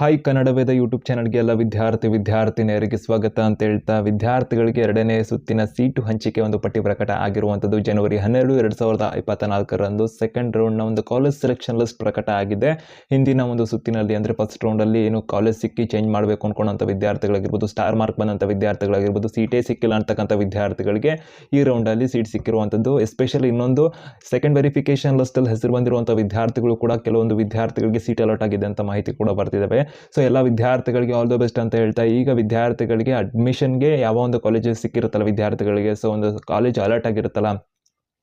Hi Kannada Veda YouTube ಚಾನಲ್ಗೆ ಎಲ್ಲ ವಿದ್ಯಾರ್ಥಿ, ವಿದ್ಯಾರ್ಥಿನಿಯರಿಗೆ ಸ್ವಾಗತ ಅಂತ ಹೇಳ್ತಾ ವಿದ್ಯಾರ್ಥಿಗಳಿಗೆ ಎರಡನೇ ಸುತ್ತಿನ ಸೀಟು ಹಂಚಿಕೆ ಒಂದು ಪಟ್ಟಿ ಪ್ರಕಟ ಆಗಿರುವಂಥದ್ದು ಜನವರಿ ಹನ್ನೆರಡು, ಎರಡು ಸಾವಿರದ ಇಪ್ಪತ್ತ ನಾಲ್ಕರಂದು ಸೆಕೆಂಡ್ ರೌಂಡ್ನ ಒಂದು ಕಾಲೇಜ್ ಸೆಲೆಕ್ಷನ್ ಲಿಸ್ಟ್ ಪ್ರಕಟ ಆಗಿದೆ. ಹಿಂದಿನ ಒಂದು ಸುತ್ತಿನಲ್ಲಿ ಅಂದರೆ ಫಸ್ಟ್ ರೌಂಡಲ್ಲಿ ಏನು ಕಾಲೇಜ್ ಸಿಕ್ಕಿ ಚೇಂಜ್ ಮಾಡಬೇಕು ಅಂದ್ಕೊಂಡಂಥ ವಿದ್ಯಾರ್ಥಿಗಳಾಗಿರ್ಬೋದು ಸ್ಟಾರ್ ಮಾರ್ಕ್ ಬಂದಂಥ ವಿದ್ಯಾರ್ಥಿಗಳಾಗಿರ್ಬೋದು ಸೀಟೇ ಸಿಕ್ಕಿಲ್ಲ ಅಂತಕ್ಕಂಥ ವಿದ್ಯಾರ್ಥಿಗಳಿಗೆ ಈ ರೌಂಡಲ್ಲಿ ಸೀಟ್ ಸಿಕ್ಕಿರುವಂಥದ್ದು. ಎಸ್ಪೆಷಲಿ ಇನ್ನೊಂದು ಸೆಕೆಂಡ್ ವೆರಿಫಿಕೇಶನ್ ಲಿಸ್ಟಲ್ಲಿ ಹೆಸರು ಬಂದಿರುವಂಥ ವಿದ್ಯಾರ್ಥಿಗಳು ಕೂಡ ಕೆಲವೊಂದು ವಿದ್ಯಾರ್ಥಿಗಳಿಗೆ ಸೀಟ್ ಅಲಾಟ್ ಆಗಿದೆ ಅಂತ ಮಾಹಿತಿ ಕೂಡ ಬರ್ತಿದ್ದಾವೆ. ಸೊ ಎಲ್ಲ ವಿದ್ಯಾರ್ಥಿಗಳಿಗೆ ಆಲ್ ದ ಬೆಸ್ಟ್ ಅಂತ ಹೇಳ್ತಾ, ಈಗ ವಿದ್ಯಾರ್ಥಿಗಳಿಗೆ ಅಡ್ಮಿಷನ್ಗೆ ಯಾವ ಒಂದು ಕಾಲೇಜಸ್ ಸಿಕ್ಕಿರುತ್ತಲ್ಲ ವಿದ್ಯಾರ್ಥಿಗಳಿಗೆ ಸೊ ಒಂದು ಕಾಲೇಜ್ ಅಲರ್ಟ್ ಆಗಿರುತ್ತಲ್ಲ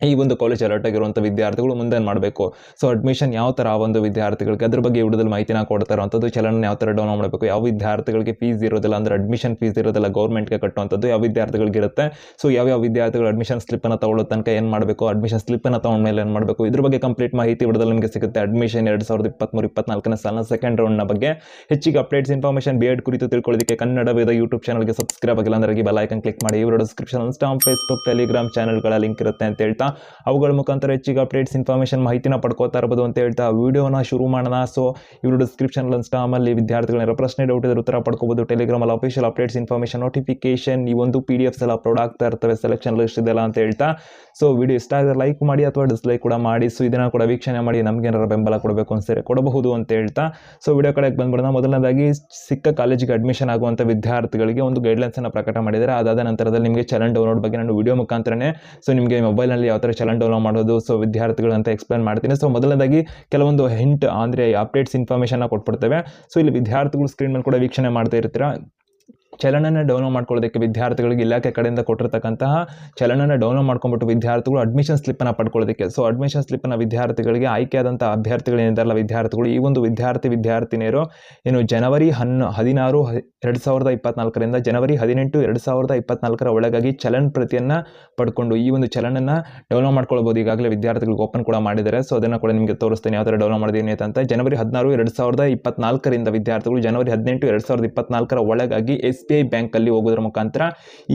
ಈ ಒಂದು ಕಾಲೇಜ್ ಅಲರ್ಟ್ ಆಗಿರುವಂಥ ವಿದ್ಯಾರ್ಥಿಗಳು ಮುಂದೆ ಮಾಡಬೇಕು? ಸೊ ಅಡ್ಮಿಷನ್ ಯಾವ ಥರ ಆ ಒಂದು ವಿದ್ಯಾರ್ಥಿಗಳಿಗೆ ಅದ್ರ ಬಗ್ಗೆ ವಿಡಿಯೋದಲ್ಲಿ ಮಾಹಿತಿನ ಕೊಡ್ತಾರೋ ಅಂಥದ್ದು ಚಲನ ಯಾವ ಥರ ಡೌನ್ ಮಾಡಬೇಕು? ಯಾವ ವಿದ್ಯಾರ್ಥಿಗಳಿಗೆ ಫೀಸ್ ಇರೋದಿಲ್ಲ ಅಂದರೆ ಅಡ್ಮಿಷನ್ ಫೀಸ್ ಇರೋದಿಲ್ಲ ಗೌರ್ಮೆಂಟ್ಗೆ ಕಟ್ಟುವಂಥದ್ದು ಯಾವ ವಿದ್ಯಾರ್ಥಿಗಳಿಗೆ ಇರುತ್ತೆ? ಸೊ ಯಾವ್ಯಾವ ವಿದ್ಯಾರ್ಥಿಗಳು ಅಡ್ಮಿಷನ್ ಸ್ಲಿಪ್ಪನ್ನು ತಗೊಳ್ಳೋ ತನಕ ಏನು ಮಾಡಬೇಕು? ಅಡ್ಮಿಷನ್ ಸ್ಲಿಪ್ಪನ್ನು ತೊಗೊಂಡ್ಮೇಲೆ ಏನು ಮಾಡಬೇಕು? ಇದ್ರ ಬಗ್ಗೆ ಕಂಪ್ಲೀಟ್ ಮಾಹಿತಿ ವಿಡಿಯೋದಲ್ಲಿ ನಿಮಗೆ ಸಿಗುತ್ತೆ. ಅಡ್ಮಿಷನ್ ಎರಡು ಸಾವಿರದ ಇಪ್ಪತ್ತ್ಮೂರು ಇಪ್ಪತ್ನಾಲ್ಕನೇ ಸಾಲ ಸೆಕೆಂಡ್ ರೌಂಡ್ನ ಬಗ್ಗೆ ಹೆಚ್ಚಿಗೆ ಅಪ್ಡೇಟ್ಸ್ ಇನ್ಫಾರ್ಮೇಷನ್ ಬಿ ಎಡ್ ಕುರಿತು ತಿಳ್ಕೊಳ್ಳೋದಕ್ಕೆ ಕನ್ನಡ ವೇದ ಯೂಟ್ಯೂಬ್ ಚಾನಲ್ಗೆ ಸಬ್ಸ್ಕ್ರೈಬ್ ಆಗಿಲ್ಲ ಅಂದ್ರೆ ಬೆಲ್ ಐಕನ್ ಕ್ಲಿಕ್ ಮಾಡಿ. ಇವರು ಡಿಸ್ಕ್ರಿಪ್ಷನ್ ಇನ್ಸ್ಟಾಮ್ ಫೇಸ್ಬುಕ್ ಟೆಲಿಗ್ರಾಮ್ ಚಾನಲ್ಗಳ ಲಿಂಕ್ ಇರುತ್ತೆ ಅಂತ ಹೇಳ್ತಾ ಅವುಗಳ ಮುಖಾಂತರ ಹೆಚ್ಚಿಗೆ ಅಪ್ಡೇಟ್ಸ್ ಇನ್ಫಾರ್ಮೇಷನ್ ಮಾಹಿತಿನ ಪಡ್ಕೋತಾ ಇರ್ಬೋದು ಅಂತ ಹೇಳ್ತಾ ವಿಡಿಯೋನ ಶುರು ಮಾಡೋಣ. ಸೊ ಇವರು ಡಿಸ್ಕ್ರಿಪ್ಷನ್ ಸ್ಟಾಮಲ್ಲಿ ವಿದ್ಯಾರ್ಥಿಗಳ ಪ್ರಶ್ನೆ ಡೌಟ್ ಇದ್ರೆ ಉತ್ತರ ಟೆಲಿಗ್ರಾಮ್ ಟೆಲಿಗ್ರಾಮಲ್ಲಿ ಅಫಿಷಿಯಲ್ ಅಪ್ಡೇಟ್ಸ್ ಇನ್ಫಾರ್ಮೇಷನ್ ನೋಟಿಫಿಕೇಶನ್ ಈ ಒಂದು ಪಿ ಡಿ ಎಫ್ಸ್ ಎಲ್ಲ ಅಪ್ಲೋಡ್ ಆಗ್ತಾ ಇರ್ತವೆ. ಸೆಲೆಕ್ಷನ್ ಲಿಸ್ಟ್ ಇದೆಲ್ಲ ಅಂತ ಹೇಳ್ತಾ. ಸೊ ವಿಡಿಯೋ ಇಷ್ಟ ಆದರೆ ಲೈಕ್ ಮಾಡಿ ಅಥವಾ ಡಿಸ್ಲೈಕ್ ಕೂಡ ಮಾಡಿ. ಸೊ ಇದನ್ನ ಕೂಡ ವೀಕ್ಷಣೆ ಮಾಡಿ ನಮ್ಗೆ ಏನಾರ ಬೆಂಬಲ ಕೊಡಬೇಕು ಅನ್ಸರಿ ಕೊಡಬಹುದು ಅಂತ ಹೇಳ್ತಾ. ಸೊ ವಿಡಿಯೋ ಕಡೆಗೆ ಬಂದ್ಬಿಡೋಣ. ಮೊದಲನೇದಾಗಿ ಸಿಕ್ಕ ಕಾಲೇಜಿಗೆ ಅಡ್ಮಿಷನ್ ಆಗುವಂಥ ವಿದ್ಯಾರ್ಥಿಗಳಿಗೆ ಒಂದು ಗೈಡ್ಲೈನ್ಸ್ ಗೈಡ್ಲೈನ್ಸನ್ನು ಪ್ರಕಟ ಮಾಡಿದ್ದಾರೆ. ಅದಾದ ನಂತರದಲ್ಲಿ ನಿಮಗೆ ಚಲನ್ ಡೌನ್ಲೋಡ್ ಬಗ್ಗೆ ನಾನು ವಿಡಿಯೋ ಮುಖಾಂತರನೇ ಸೊ ನಿಮಗೆ ಮೊಬೈಲ್ನಲ್ಲಿ ಯಾವ ಥರ ಚಲನ್ ಡೌನ್ಲೋಡ್ ಮಾಡೋದು ಸೊ ವಿದ್ಯಾರ್ಥಿಗಳಂತ ಎಕ್ಸ್ಪ್ಲೇನ್ ಮಾಡ್ತೀನಿ. ಸೊ ಮೊದಲನೇದಾಗಿ ಕೆಲವೊಂದು ಹಿಂಟ್ ಅಂದರೆ ಅಪ್ಡೇಟ್ಸ್ ಇನ್ಫಾರ್ಮೇಷನ್ನ ಕೊಟ್ಬಿಡ್ತೇವೆ. ಸೊ ಇಲ್ಲಿ ವಿದ್ಯಾರ್ಥಿಗಳು ಸ್ಕ್ರೀನ್ ಮೇಲೆ ಕೂಡ ವೀಕ್ಷಣೆ ಮಾಡ್ತಾ ಇರ್ತೀರಾ? ಚಲನನ ಡೌನ್ಲೋಡ್ ಮಾಡ್ಕೊಳ್ಳೋದಕ್ಕೆ ವಿದ್ಯಾರ್ಥಿಗಳಿಗೆ ಇಲಾಖೆ ಕಡೆಯಿಂದ ಕೊಟ್ಟಿರ್ತಕ್ಕಂತಹ ಚಲನನ ಡೌನ್ಲೋಡ್ ಮಾಡ್ಕೊಂಡ್ಬಿಟ್ಟು ವಿದ್ಯಾರ್ಥಿಗಳು ಅಡ್ಮಿಷನ್ ಸ್ಲಿಪ್ಪನ್ನು ಪಡ್ಕೊಳ್ಳೋದಕ್ಕೆ. ಸೊ ಅಡ್ಮಿಷನ್ ಸ್ಲಿಪ್ಪನ್ನು ವಿದ್ಯಾರ್ಥಿಗಳಿಗೆ ಆಯ್ಕೆಯಾದಂಥ ಅಭ್ಯರ್ಥಿಗಳು ಏನಿದ್ದಾರಲ್ಲ ವಿದ್ಯಾರ್ಥಿಗಳು, ಈ ಒಂದು ವಿದ್ಯಾರ್ಥಿ ವಿದ್ಯಾರ್ಥಿನಿಯರು ಏನು ಜನವರಿ ಹನ್ನು, ಹದಿನಾರು ಎರಡು ಸಾವಿರದ ಇಪ್ಪತ್ನಾಲ್ಕರಿಂದ ಜನವರಿ ಹದಿನೆಂಟು, ಎರಡು ಸಾವಿರದ ಇಪ್ಪತ್ನಾಲ್ಕರ ಒಳಗಾಗಿ ಚಲನ್ ಪ್ರತಿಯನ್ನು ಪಡ್ಕೊಂಡು ಈ ಒಂದು ಚಲನನ್ನು ಡೌನ್ಲೋಡ್ ಮಾಡ್ಕೊಳ್ಬೋದು ಈಗಾಗಲೇ ವಿದ್ಯಾರ್ಥಿಗಳಿಗೆ ಓಪನ್ ಕೂಡ ಮಾಡಿದ್ದಾರೆ. ಸೊ ಅದನ್ನು ಕೂಡ ನಿಮಗೆ ತೋರಿಸ್ತೇನೆ. ಯಾವ ಥರ ಡೌನ್ಲೋಡ್ ಮಾಡಿದ್ದೀನಿ ಅಂತ. ಜನವರಿ ಹದಿನಾರು, ಎರಡು ಸಾವಿರದ ಇಪ್ಪತ್ನಾಲ್ಕರಿಂದ ವಿದ್ಯಾರ್ಥಿಗಳು ಜನವರಿ ಹದಿನೆಂಟು, ಎರಡು ಸಾವಿರದ ಇಪ್ಪತ್ನಾಲ್ಕರ ಒಳಗಾಗಿ ಎಸ್ ಬಿ ಐ ಬ್ಯಾಂಕಲ್ಲಿ ಹೋಗೋದ್ರ ಮುಖಾಂತರ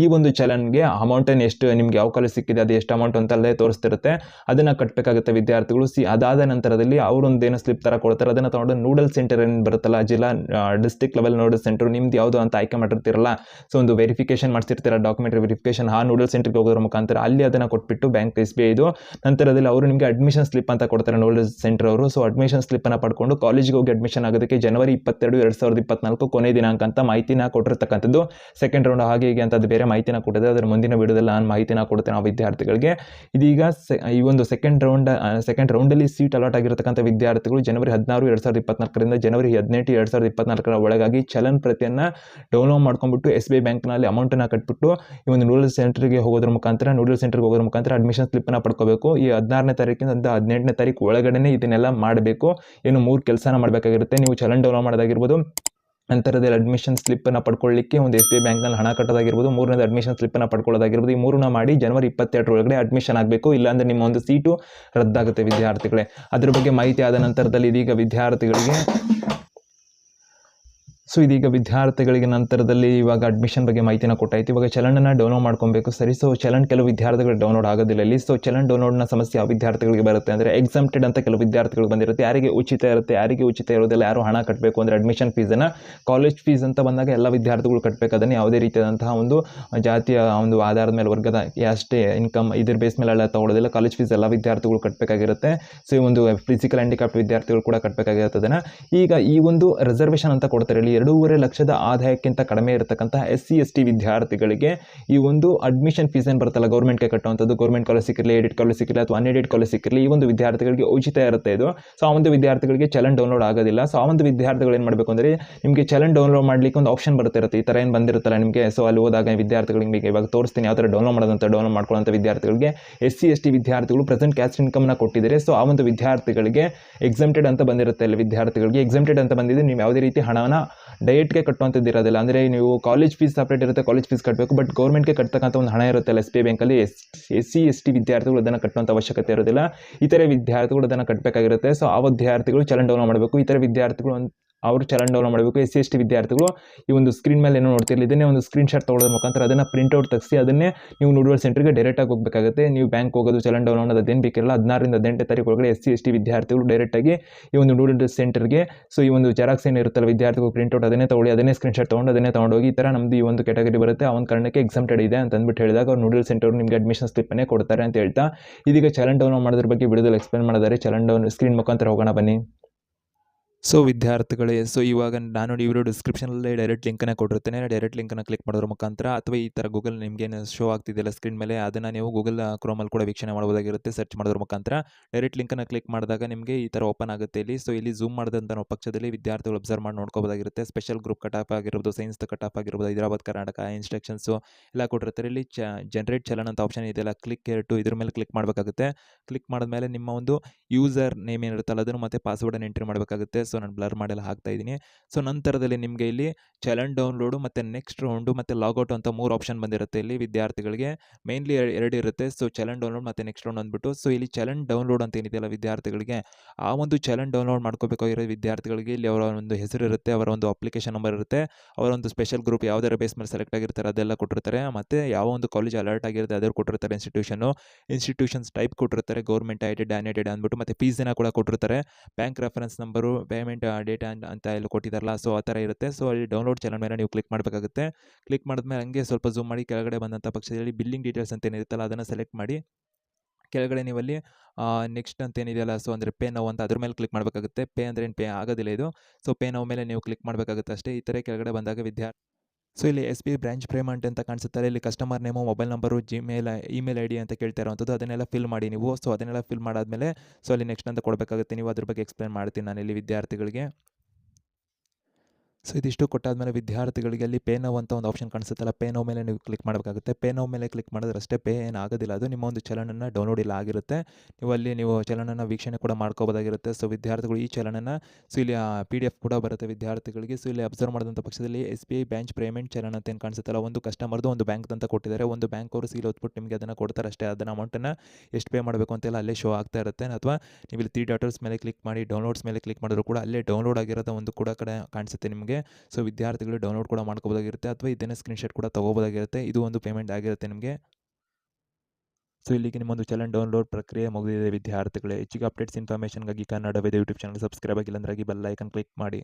ಈ ಒಂದು ಚಲನ್ಗೆ ಅಮೌಂಟನ್ನು ಎಷ್ಟು ನಿಮಗೆ ಯಾವ ಕಾಲೇಜ್ ಸಿಕ್ಕಿದೆ, ಅದು ಎಷ್ಟು ಅಮೌಂಟ್ ಅಂತ ಅಲ್ಲದೆ ತೋರಿಸ್ತಿರುತ್ತೆ. ಅದನ್ನು ಕಟ್ಟಬೇಕಾಗುತ್ತೆ ವಿದ್ಯಾರ್ಥಿಗಳು. ಸಿ ಅದಾದ ನಂತರದಲ್ಲಿ ಅವರೊಂದು ಏನು ಸ್ಲಿಪ್ ಥರ ಕೊಡ್ತಾರೆ. ಅದನ್ನು ತೊಗೊಂಡು ನೂಡಲ್ ಸೆಂಟರ್ ಏನು ಬರುತ್ತಲ್ಲ, ಜಿಲ್ಲಾ ಡಿಸ್ಟಿಕ್ ಲೆವೆಲ್ ನೂಡಲ್ ಸೆಂಟರ್ ನಿಮ್ದು ಯಾವುದು ಅಂತ ಆಯ್ಕೆ ಮಾಡಿರ್ತಿರಲ್ಲ ಸೊ ಒಂದು ವೆರಿಫಿಕೇಶನ್ ಮಾಡಿಸಿರ್ತೀರ ಡಾಕ್ಯುಮೆಂಟ್ ವೆರಿಫಿಕೇಶನ್ ಆ ನೂಡಲ್ ಸೆಂಟರ್ಗೆ ಹೋಗೋದ್ರ ಮುಖಾಂತರ ಅಲ್ಲಿ ಅದನ್ನು ಕೊಟ್ಬಿಟ್ಟು ಬ್ಯಾಂಕ್ ಎಸ್ ಬಿ ಐದು ನಂತರದಲ್ಲಿ ಅವರು ನಿಮಗೆ ಅಡ್ಮಿಷನ್ ಸ್ಲಿಪ್ ಅಂತ ಕೊಡ್ತಾರೆ ನೂಡಲ್ ಸೆಂಟರ್ ಅವರು. ಸೊ ಅಡ್ಮಿಷನ್ ಸ್ಲಿಪ್ಪನ್ನು ಪಡ್ಕೊಂಡು ಕಾಲೇಜಿಗೆ ಹೋಗಿ ಅಡ್ಮಿಷನ್ ಆಗೋದಕ್ಕೆ ಜನವರಿ ಇಪ್ಪತ್ತೆರಡು, ಎರಡು ಸಾವಿರದ ಇಪ್ಪತ್ನಾಲ್ಕು ಕೊನೆ ದಿನಾಂಕ ಅಂತ ಮಾಹಿತಿನ ಕೊಟ್ಟಿರ್ತಕ್ಕಂಥದ್ದು ಸೆಕೆಂಡ್ ರೌಂಡ್ ಹಾಗೆ ಹೀಗೆ ಅಂತದ್ದು ಬೇರೆ ಮಾಹಿತಿನ ಕೊಟ್ಟಿದೆ. ಅದರ ಮುಂದಿನ ವಿಡಿಯೋದಲ್ಲಿ ನಾನು ಮಾಹಿತಿನ ಕೊಡ್ತೇನೆ ಆ ವಿದ್ಯಾರ್ಥಿಗಳಿಗೆ. ಇದೀಗ ಈ ಒಂದು ಸೆಕೆಂಡ್ ರೌಂಡ್ ಸೆಕೆಂಡ್ ರೌಂಡಲ್ಲಿ ಸೀಟ್ ಅಲಾಟ್ ಆಗಿರತಕ್ಕಂಥ ವಿದ್ಯಾರ್ಥಿಗಳು ಜನವರಿ ಹದಿನಾರು, ಎರಡು ಸಾವಿರದ ಇಪ್ಪತ್ನಾಲ್ಕರಿಂದ ಜನವರಿ ಹದಿನೆಂಟು, ಎರಡು ಸಾವಿರದ ಇಪ್ಪತ್ನಾಲ್ಕರ ಒಳಗಾಗಿ ಚಲನ್ ಪ್ರತಿಯನ್ನು ಡೌನ್ಲೋಡ್ ಮಾಡ್ಕೊಂಡ್ಬಿಟ್ಟು ಎಸ್ ಬಿ ಐ ಬ್ಯಾಂಕ್ನಲ್ಲಿ ಅಮೌಂಟನ್ನು ಕಟ್ಬಿಟ್ಟು ಈ ಒಂದು ನೂಡಲ್ ಸೆಂಟರ್ಗೆ ಹೋಗೋದ್ರ ಮುಖಾಂತರ ನೂಡಲ್ ಸೆಂಟರ್ಗೆ ಹೋಗೋದ್ರ ಮುಖಾಂತರ ಅಡ್ಮಿಷನ್ ಸ್ಲಿಪ್ನ ಪಡ್ಕೋಬೇಕು. ಈ ಹದಿನಾರನೇ ತಾರೀಕಿಂದ ಹದಿನೆಂಟನೇ ತಾರೀಕು ಒಳಗಡೆ ಇದನ್ನೆಲ್ಲ ಮಾಡಬೇಕು. ಏನು ಮೂರು ಕೆಲಸನ ಮಾಡಬೇಕಾಗಿರುತ್ತೆ. ನೀವು ಚಲನ್ ಡೌನ್ಲೋಡ್ ಮಾಡೋದಾಗಿರ್ಬೋದು. ನಂತರದಲ್ಲಿ ಅಡ್ಮಿಷನ್ ಸ್ಲಿಪ್ಪನ್ನು ಪಡ್ಕೊಳ್ಳಿಕ್ಕೆ ಒಂದು ಎಸ್ ಬಿ ಐ ಬ್ಯಾಂಕ್ನಲ್ಲಿ ಹಣ ಕಟ್ಟೋದಾಗಿರ್ಬೋದು, ಮೂರನೇದು ಅಡ್ಮಿಷನ್ ಸ್ಲಿಪ್ಪನ್ನು ಪಡ್ಕೊಳ್ಳೋದಾಗಿರ್ಬೋದು, ಈ ಮೂರನ್ನ ಮಾಡಿ ಜನವರಿ ಇಪ್ಪತ್ತೆರಡರೊಳಗಡೆ ಅಡ್ಮಿಷನ್ ಆಗಬೇಕು. ಇಲ್ಲಾಂದರೆ ನಿಮ್ಮ ಒಂದು ಸೀಟು ರದ್ದಾಗುತ್ತೆ ವಿದ್ಯಾರ್ಥಿಗಳೇ. ಅದ್ರ ಬಗ್ಗೆ ಮಾಹಿತಿ ಆದ ನಂತರದಲ್ಲಿ ಇದೀಗ ವಿದ್ಯಾರ್ಥಿಗಳಿಗೆ ಸೊ ಇದೀಗ ವಿದ್ಯಾರ್ಥಿಗಳಿಗೆ ನಂತರದಲ್ಲಿ ಇವಾಗ ಅಡ್ಮಿಷನ್ ಬಗ್ಗೆ ಮಾಹಿತಿನ ಕೊಟ್ಟಾಯ್ತು. ಇವಾಗ ಚಲನನ್ನು ಡೌನ್ಲೋಡ್ ಮಾಡ್ಕೊಬೇಕು ಸರಿ. ಸೊ ಚಲನ್ ಕೆಲವು ವಿದ್ಯಾರ್ಥಿಗಳು ಡೌನ್ಲೋಡ್ ಆಗೋದಿಲ್ಲ ಇಲ್ಲಿ. ಸೊ ಚಲನ್ ಡೌನ್ಲೋಡ್ನ ಸಮಸ್ಯೆ ಆ ವಿದ್ಯಾರ್ಥಿಗಳಿಗೆ ಬರುತ್ತೆ ಅಂದರೆ ಎಕ್ಸಾಮ್ಟೆಡ್ ಅಂತ ಕೆಲವು ವಿದ್ಯಾರ್ಥಿಗಳು ಬಂದಿರುತ್ತೆ. ಯಾರಿಗೆ ಉಚಿತ ಇರುತ್ತೆ, ಯಾರಿಗೆ ಉಚಿತ ಇರೋದಿಲ್ಲ, ಯಾರು ಹಣ ಕಟ್ಟಬೇಕು ಅಂದರೆ ಅಡ್ಮಿಷನ್ ಫೀಸನ್ನು ಕಾಲೇಜ್ ಫೀಸ್ ಅಂತ ಬಂದಾಗ ಎಲ್ಲ ವಿದ್ಯಾರ್ಥಿಗಳು ಕಟ್ಟಬೇಕು ಅದನ್ನು ಯಾವುದೇ ರೀತಿಯಾದಂತಹ ಒಂದು ಜಾತಿಯ ಒಂದು ಆಧಾರದ ಮೇಲೆ ವರ್ಗದ ಅಷ್ಟೇ ಇನ್ಕಮ್ ಇದ್ರ ಬೇಸ್ ಮೇಲೆ ಎಲ್ಲ ತಗೊಳ್ಳೋದಿಲ್ಲ ಕಾಲೇಜ್ ಫೀಸ್ ಎಲ್ಲ ವಿದ್ಯಾರ್ಥಿಗಳು ಕಟ್ಟಬೇಕಾಗಿರುತ್ತೆ ಸೊ ಒಂದು ಫಿಸಿಕಲ್ ಹ್ಯಾಂಡಿಕ್ಯಾಪ್ಟ್ ವಿದ್ಯಾರ್ಥಿಗಳು ಕೂಡ ಕಟ್ಟಬೇಕಾಗಿರುತ್ತೆ ಅದನ್ನು. ಈಗ ಈ ಒಂದು ರಿಸರ್ವೇಷನ್ ಅಂತ ಕೊಡ್ತಾರೆ ಎರಡೂವರೆ ಲಕ್ಷದ ಆದಾಯಕ್ಕಿಂತ ಕಡಿಮೆ ಇರತಕ್ಕಂತಹ ಎಸ್ ಸಿ ಎಸ್ ಟಿ ವಿದ್ಯಾರ್ಥಿಗಳಿಗೆ ಈ ಒಂದು ಅಡ್ಮಿಷನ್ ಫೀಸ್ ಏನು ಬರುತ್ತಲ್ಲ ಗೌರ್ಮೆಂಟ್ಗೆ ಕಟ್ಟುವಂಥದ್ದು ಗೌರ್ಮೆಂಟ್ ಕಾಲೇಜ್ ಸಿಕ್ಕಿರಲಿ ಎಡಿಟ್ ಕಾಲೇಜ್ ಸಿಕ್ಕಿರಲಿ ಅಥವಾ ಅನ್ಎಡಿಟ್ ಕಾಲೇಜ್ ಸಿಕ್ಕಿರಲಿ, ಈ ಒಂದು ವಿದ್ಯಾರ್ಥಿಗಳಿಗೆ ಉಚಿತ ಇರುತ್ತೆ ಇದು. ಸೊ ಆ ಒಂದು ವಿದ್ಯಾರ್ಥಿಗಳಿಗೆ ಚಲನ್ ಡೌನ್ಲೋಡ್ ಆಗೋದಿಲ್ಲ. ಸೊ ಆ ಒಂದು ವಿದ್ಯಾರ್ಥಿಗಳು ಏನು ಮಾಡಬೇಕು ಅಂದರೆ, ನಿಮಗೆ ಚಲನ್ ಡೌನ್ಲೋಡ್ ಮಾಡಲಿಕ್ಕೆ ಒಂದು ಆಪ್ಷನ್ ಬರ್ತಿರುತ್ತೆ. ಈ ಥರ ಏನು ಬಂದಿರುತ್ತಲ್ಲ ನಿಮಗೆ? ಸೊ ಅಲ್ಲಿ ಹೋದಾಗ ವಿದ್ಯಾರ್ಥಿಗಳಿಗೆ ಇವಾಗ ತೋರಿಸ್ತೀನಿ ಯಾವ ಥರ ಡೌನ್ಲೋಡ್ ಮಾಡೋದಂತ ಡೌನ್ಲೋಡ್ ಮಾಡ್ಕೊಳ್ಳೋಂಥ ವಿದ್ಯಾರ್ಥಿಗಳಿಗೆ ಎಸ್ ಸಿ ಎಸ್ ಟಿ ವಿದ್ಯಾರ್ಥಿಗಳು ಪ್ರೆಸೆಂಟ್ ಕ್ಯಾಸ್ಟ್ ಇನ್ಕಮ್ನ ಕೊಟ್ಟಿದ್ದಾರೆ. ಸೊ ಆ ಒಂದು ವಿದ್ಯಾರ್ಥಿಗಳಿಗೆ ಎಕ್ಸಮ್ಟೆಡ್ ಅಂತ ಬಂದಿರುತ್ತೆ ಅಲ್ಲಿ ವಿದ್ಯಾರ್ಥಿಗಳಿಗೆ. ಎಕ್ಸಮ್ಟೆಡ್ ಅಂತ ಬಂದಿದ್ದು ನೀವು ಯಾವುದೇ ರೀತಿ ಹಣನ ಡಯಟ್ಗೆ ಕಟ್ಟುವಂಥದ್ದು ಇರೋದಿಲ್ಲ. ಅಂದರೆ ನೀವು ಕಾಲೇಜ್ ಫೀಸ್ ಸಪ್ರೇಟ್ ಇರುತ್ತೆ ಕಾಲೇಜ್ ಫೀಸ್ ಕಟ್ಟಬೇಕು ಬಟ್ ಗೌರ್ಮೆಂಟ್ಗೆ ಕಟ್ತಕ್ಕಂಥ ಒಂದು ಹಣ ಇರುತ್ತಲ್ಲ ಎಸ್ ಬಿ ಬ್ಯಾಂಕಲ್ಲಿ S S C, S T ವಿದ್ಯಾರ್ಥಿಗಳು ಅದನ್ನು ಕಟ್ಟುವಂಥ ಅವಶ್ಯಕತೆ ಇರೋದಿಲ್ಲ. ಇತರೆ ವಿದ್ಯಾರ್ಥಿಗಳು ಅದನ್ನು ಕಟ್ಟಬೇಕಾಗಿರುತ್ತೆ ಸೊ ಆ ವಿದ್ಯಾರ್ಥಿಗಳು ಚಲನ್ ಡೌನ್ ಮಾಡಬೇಕು. ಇತರೆ ವಿದ್ಯಾರ್ಥಿಗಳು ಅವರು ಚಲನ್ ಡೌನ್ಲೋಡ್ ಮಾಡಬೇಕು. ಎಸ್ ಸಿ ಎಸ್ ಟಿ ವಿದ್ಯಾರ್ಥಿಗಳು ಈ ಒಂದು ಸ್ಕ್ರೀನ್ ಮೇಲೆ ಏನೋ ನೋಡ್ತಿರಲಿ ಇದನ್ನೇ ಒಂದು ಸ್ಕ್ರೀನ್ ಶಾಟ್ ತೊಗೊಳೋದ್ರ ಮುಖಾಂತರ ಅದನ್ನು ಪ್ರಿಂಟೌಟ್ ತೆಗೆಸಿ ಅದನ್ನೇ ನೀವು ನುಡುವಲ್ ಸೆಂಟ್ರಿಗೆ ಡೈರೆಕ್ಟಾಗಿ ಹೋಗಬೇಕಾಗುತ್ತೆ. ನೀವು ಬ್ಯಾಂಕ್ ಹೋಗೋದು ಚಲನ್ ಡೌನ್ಲೋಡ್ ಅನ್ನೋದು ಅದೇನು ಬೇಕಿರಲ್ಲ, ಹದಿನಾರರಿಂದ ಹದಿನೆಂಟು ತಾರೀಕು ಒಳಗಡೆ ಎಸ್ ಸಿ ಎಸ್ ಟಿ ವಿದ್ಯಾರ್ಥಿಗಳು ಡೈರೆಕ್ಟಾಗಿ ಈ ಒಂದು ನೂಡಲ್ ಸೆಂಟರ್ಗೆ ಸೊ ಈ ಒಂದು ಜೆರಾಕ್ಸ್ ಏನು ಇರುತ್ತಲ್ಲ ವಿದ್ಯಾರ್ಥಿಗಳು ಪ್ರಿಂಟ್ಔಟ್ ಅದನ್ನೇ ತೊಗೊಳ್ಳಿ, ಅದನ್ನೇ ಸ್ಕ್ರೀನ್ ಶಾಟ್ ತೊಗೊಂಡು ಅದನ್ನೇ ತೊಗೊಂಡೋಗಿ ಈ ಥರ ನಮ್ಮದು ಈ ಒಂದು ಕ್ಯಾಟಗರಿ ಬರುತ್ತೆ. ಆ ಒಂದು ಕಾರಣಕ್ಕೆ ಎಕ್ಸಮ್ಟೆಡ್ ಇದೆ ಅಂತ ಅಂದ್ಬಿಟ್ಟು ಹೇಳಿದಾಗ ಅವ್ರು ನೂಡಲ್ ಸೆಂಟರ್ ನಿಮಗೆ ಅಡ್ಮಿಷನ್ ಸ್ಲಿಪ್ಪನ್ನೇ ಕೊಡ್ತಾರೆ ಅಂತ ಹೇಳ್ತಾ ಇದೀಗ ಚಲನ್ ಡೌನ್ಲೋಡ್ ಮಾಡೋದ್ರ ಬಗ್ಗೆ ವಿಡಿಯೋದಲ್ಲಿ ಎಕ್ಸ್ಪ್ಲೇನ್ ಮಾಡಿದ್ದಾರೆ. ಚಲನ್ ಡೌನ್ ಸ್ಕ್ರೀನ್ ಮುಖಾಂತರ ಹೋಗೋಣ ಬನ್ನಿ. ಸೊ ವಿದ್ಯಾರ್ಥಿಗಳೇ ಸೊ ಇವಾಗ ನಾನು ಈ ವಿಡಿಯೋ ಡಿಸ್ಕ್ರಿಪ್ಷನಲ್ಲಿ ಡೈರೆಕ್ಟ್ ಲಿಂಕನ್ನು ಕೊಟ್ಟಿರ್ತೇನೆ. ಡೈರೆಕ್ಟ್ ಲಿಂಕನ್ನು ಕ್ಲಿಕ್ ಮಾಡೋದ್ರ ಮುಖಾಂತರ ಅಥವಾ ಈ ಥರ ಗೂಗಲ್ ನಿಮಗೇನು ಶೋ ಆಗ್ತಿದೆಯಲ್ಲ ಸ್ಕ್ರೀನ್ ಮೇಲೆ, ಅದನ್ನು ನೀವು ಗೂಗಲ್ ಕ್ರೋಮಲ್ಲಿ ಕೂಡ ವೀಕ್ಷಣೆ ಮಾಡ್ಬೋದಾಗಿರುತ್ತೆ. ಸರ್ಚ್ ಮಾಡೋದ್ರ ಮುಖಾಂತರ ಡೈರೆಕ್ಟ್ ಲಿಂಕನ್ನು ಕ್ಲಿಕ್ ಮಾಡಿದಾಗ ನಿಮಗೆ ಈ ಥರ ಓಪನ್ ಆಗುತ್ತೆ ಇಲ್ಲಿ. ಸೊ ಇಲ್ಲಿ ಝೂಮ್ ಮಾಡಿದಂಥ ಪಕ್ಷದಲ್ಲಿ ವಿದ್ಯಾರ್ಥಿಗಳು ಅಬ್ಸರ್ವ್ ಮಾಡಿ ನೋಡ್ಕೋಬೋದಾಗಿರುತ್ತೆ. ಸ್ಪೆಷಲ್ ಗ್ರೂಪ್ ಕಟ್ ಆಫ್ ಆಗಿರ್ಬೋದು ಸೈನ್ಸ್ ಕಟ್ ಆಫ್ ಆಗಿರ್ಬೋದು, ಹೈದರಾಬಾದ್, ಕರ್ನಾಟಕ ಇನ್ಸ್ಟ್ರಕ್ಷನ್ಸು ಎಲ್ಲ ಕೊಟ್ಟಿರ್ತಾರೆ. ಇಲ್ಲಿ ಚ ಜನರೇಟ್ ಚಲನ್ ಅಂತ ಆಪ್ಷನ್ ಇದೆಯಲ್ಲ ಕ್ಲಿಕ್ ಟು ಇದ್ರ ಮೇಲೆ ಕ್ಲಿಕ್ ಮಾಡಬೇಕಾಗುತ್ತೆ. ಕ್ಲಿಕ್ ಮಾಡಿದ್ಮೇಲೆ ನಿಮ್ಮ ಒಂದು ಯೂಸರ್ ನೇಮ್ ಏನಿರುತ್ತಲ್ಲ, ಅದನ್ನು ಮತ್ತೆ ಪಾಸ್ವರ್ಡನ್ನು ಎಂಟ್ರಿ ಮಾಡಬೇಕಾಗುತ್ತೆ. ಸೊ ನಾನು ಬ್ಲರ್ ಮಾಡೆಲ್ಲ ಹಾಕ್ತಾ ಇದ್ದೀನಿ. ಸೊ ನಂತರದಲ್ಲಿ ನಿಮಗೆ ಇಲ್ಲಿ ಚಲನ್ ಡೌನ್ಲೋಡು ಮತ್ತು ನೆಕ್ಸ್ಟ್ ರೌಂಡು ಮತ್ತು ಲಾಗೌಟ್ ಅಂತ ಮೂರು ಆಪ್ಷನ್ ಬಂದಿರುತ್ತೆ ಇಲ್ಲಿ ವಿದ್ಯಾರ್ಥಿಗಳಿಗೆ. ಮೇನ್ಲಿ ಎರಡು ಇರುತ್ತೆ. ಸೊ ಚಾಲೆಂಜ್ ಡೌನ್ಲೋಡ್ ಮತ್ತು ನೆಕ್ಸ್ಟ್ ರೌಂಡ್ ಅಂದ್ಬಿಟ್ಟು. ಸೊ ಇಲ್ಲಿ ಚಾಲೆಂಜ್ ಡೌನ್ಲೋಡ್ ಅಂತ ಏನಿದೆಯಲ್ಲ ವಿದ್ಯಾರ್ಥಿಗಳಿಗೆ, ಆ ಒಂದು ಚಲನ್ ಡೌನ್ಲೋಡ್ ಮಾಡ್ಕೋಬೇಕಾಗಿರೋ ವಿದ್ಯಾರ್ಥಿಗಳಿಗೆ ಇಲ್ಲಿ ಅವರ ಒಂದು ಹೆಸರು ಇರುತ್ತೆ ಅವರ ಒಂದು ಅಪ್ಲಿಕೇಶನ್ ನಂಬರ್ ಇರುತ್ತೆ, ಅವರ ಒಂದು ಸ್ಪೆಷಲ್ ಗ್ರೂಪ್ ಯಾವುದರ ಬೇಸ್ ಮೇಲೆ ಸೆಲೆಕ್ಟ್ ಆಗಿರ್ತಾರೆ ಅದೆಲ್ಲ ಕೊಟ್ಟಿರ್ತಾರೆ. ಮತ್ತು ಯಾವ ಒಂದು ಕಾಲೇಜ್ ಅಲರ್ಟ್ ಆಗಿರುತ್ತೆ ಅದರ ಕೊಟ್ಟಿರ್ತಾರೆ ಇನ್ಸ್ಟಿಟ್ಯೂಷನು. ಇನ್ಸ್ಟಿಟ್ಯೂಷನ್ಸ್ ಟೈಪ್ ಕೊಟ್ಟಿರ್ತಾರೆ, ಗೌರ್ಮೆಂಟ್ ಐಟೆಡ್ ಅನ್ಎಡೆಡ್ ಅಂದ್ಬಿಟ್ಟು ಮತ್ತು ಫೀಸನ್ನು ಕೂಡ ಕೊಟ್ಟಿರ್ತಾರೆ. Bank reference number payment data ಅಂತ ಎಲ್ಲ ಕೊಟ್ಟಿದ್ದಾರಲ್ಲ ಸೊ ಆ ಥರ ಇರುತ್ತೆ. ಸೊ ಅಲ್ಲಿ ಡೌನ್ಲೋಡ್ ಚಾನಲ್ ಮೇಲೆ ನೀವು ಕ್ಲಿಕ್ ಮಾಡಬೇಕಾಗುತ್ತೆ. ಕ್ಲಿಕ್ ಮಾಡಿದ್ಮೇಲೆ ಹಂಗೆ ಸ್ವಲ್ಪ ಝೂಮ್ ಮಾಡಿ ಕೆಳಗಡೆ ಬಂದಂಥ ಪಕ್ಷದಲ್ಲಿ ಬಿಲ್ಲಿಂಗ್ ಡೀಟೇಲ್ಸ್ ಅಂತ ಏನಿರುತ್ತಲ್ಲ, ಅದನ್ನು ಸೆಲೆಕ್ಟ್ ಮಾಡಿ ಕೆಳಗಡೆ ನೀವಲ್ಲಿ ನೆಕ್ಸ್ಟ್ ಅಂತ ಏನಿದೆಯಲ್ಲ ಸೊ ಅಂದರೆ ಪೇ ನೋವು ಅಂತ ಅದ್ರ ಮೇಲೆ ಕ್ಲಿಕ್ ಮಾಡಬೇಕಾಗುತ್ತೆ. ಪೇ ಅಂದರೆ ಏನು? ಪೇ ಆಗೋದಿಲ್ಲ ಇದು. ಸೊ ಪೇ ನೋವು ಮೇಲೆ ನೀವು ಕ್ಲಿಕ್ ಮಾಡಬೇಕಾಗುತ್ತೆ ಅಷ್ಟೇ. ಈ ಥರ ಕೆಳಗಡೆ ಬಂದಾಗ ವಿದ್ಯಾರ್ಥಿ ಸೊ ಇಲ್ಲಿ ಎಸ್ ಬಿ ಬ್ರಾಂಚ್ ಪೇಮೆಂಟ್ ಅಂತ ಕಾಣಿಸುತ್ತಾರೆ. ಇಲ್ಲಿ customer name mobile number Gmail email I D ಅಂತ ಕೇಳ್ತಾ ಅದನ್ನೆಲ್ಲ ಫಿಲ್ ಮಾಡಿ ನೀವು. ಸೊ ಅದನ್ನೆಲ್ಲ ಫಿಲ್ ಮಾಡಾದಮೇಲೆ ಸೊ ಅಲ್ಲಿ ನೆಕ್ಸ್ಟ್ ಅಂತ ಕೊಡಬೇಕಾಗುತ್ತೆ. ನೀವು ಅದ್ರ ಬಗ್ಗೆ ಎಕ್ಸ್ಪ್ಲೇನ್ ಮಾಡ್ತೀನಿ ನಾನು ಇಲ್ಲಿ ವಿದ್ಯಾರ್ಥಿಗಳಿಗೆ. ಸೊ ಇದಿಷ್ಟು ಕೊಟ್ಟಾದಮೇಲೆ ವಿದ್ಯಾರ್ಥಿಗಳಿಗೆ ಅಲ್ಲಿ ಪೇ ನೋವು ಅಂತ ಒಂದು ಆಪ್ಷನ್ ಕಾಣಿಸುತ್ತಲ್ಲ ಪೇ ನೋವು ಮೇಲೆ ನೀವು ಕ್ಲಿಕ್ ಮಾಡಬೇಕಾಗುತ್ತೆ. ಪೇ ನೋವು ಮೇಲೆ ಕ್ಲಿಕ್ ಮಾಡಿದ್ರೆ ಅಷ್ಟೇ ಪೇ ಏನು ಆಗೋದಿಲ್ಲ. ಅದು ನಿಮ್ಮ ಒಂದು ಚಲನನ್ನು ಡೌನ್ಲೋಡ್ ಇಲ್ಲ ಆಗಿರುತ್ತೆ. ನೀವು ಅಲ್ಲಿ ನೀವು ಚಲನನ್ನ ವೀಕ್ಷಣೆ ಕೂಡ ಮಾಡ್ಕೋಬೋದಾಗಿರುತ್ತೆ. ಸೊ ವಿದ್ಯಾರ್ಥಿಗಳು ಈ ಚಲನನ್ನ ಸೊ ಇಲ್ಲಿ ಪಿ ಡಿ ಎಫ್ ಕೂಡ ಬರುತ್ತೆ ವಿದ್ಯಾರ್ಥಿಗಳಿಗೆ. ಸೊ ಇಲ್ಲಿ ಅಬ್ಸರ್ವ್ ಮಾಡಿದಂಥ ಪಕ್ಷದಲ್ಲಿ S B I branch payment ಚಲನ ಅಂತ ಏನು ಕಾಣಿಸುತ್ತಲ್ಲ, ಒಂದು ಕಸ್ಟಮರ್ದು ಒಂದು ಬ್ಯಾಂಕ್ ಅಂತ ಕೊಟ್ಟಿದ್ದಾರೆ. ಒಂದು ಬ್ಯಾಂಕ್ ಅವರು ಸೀಲ್ ಹೊತ್ಬಿಟ್ಟು ನಿಮಗೆ ಅದನ್ನು ಕೊಡ್ತಾರೆ ಅಷ್ಟೇ ಅದನ್ನು ಅಮೌಂಟನ್ನು ಎಷ್ಟು ಪೇ ಮಾಡಬೇಕು ಅಂತೆಲ್ಲ ಅಲ್ಲೇ ಶೋ ಆಗ್ತಾ ಇರುತ್ತೆ. ಅಥವಾ ನೀವು ಇಲ್ಲಿ ತ್ರೀ ಡಾಟರ್ಸ್ ಮೇಲೆ ಕ್ಲಿಕ್ ಮಾಡಿ ಡೌನ್ಲೋಡ್ಸ್ ಮೇಲೆ ಕ್ಲಿಕ್ ಮಾಡಿದ್ರು ಕೂಡ ಅಲ್ಲೇ ಡೌನ್ಲೋಡ್ ಆಗಿರೋದು ಒಂದು ಕೂಡ ಕಡೆ ಕಾಣಿಸುತ್ತೆ ನಿಮಗೆ. ಸೊ ವಿದ್ಯಾರ್ಥಿಗಳು ಡೌನ್ಲೋಡ್ ಕೂಡ ಮಾಡ್ಕೋಬೋದಾಗಿರುತ್ತೆ ಅಥವಾ ಇದನ್ನೇ ಸ್ಕ್ರೀನ್ಶಾಟ್ ಕೂಡ ತೊಗೋಬೋದಾಗಿರುತ್ತೆ. ಇದು ಒಂದು ಪೇಮೆಂಟ್ ಆಗಿರುತ್ತೆ ನಿಮಗೆ. ಸೊ ಇಲ್ಲಿಗೆ ನಿಮ್ಮೊಂದು ಚಲನ್ ಡೌನ್ಲೋಡ್ ಪ್ರಕ್ರಿಯೆ ಮುಗಿದಿದೆ ವಿದ್ಯಾರ್ಥಿಗಳೇ. ಹೆಚ್ಚಿಗೆ updates ಇನ್ಫಾರ್ಮೇಷನ್ಗಾಗಿ Kannada Veda YouTube channel subscribe ಆಗಿಲ್ಲ ಅಂದ್ರಾಗಿ ಬೆಲ್ ಐಕನ್ ಕ್ಲಿಕ್ ಮಾಡಿ.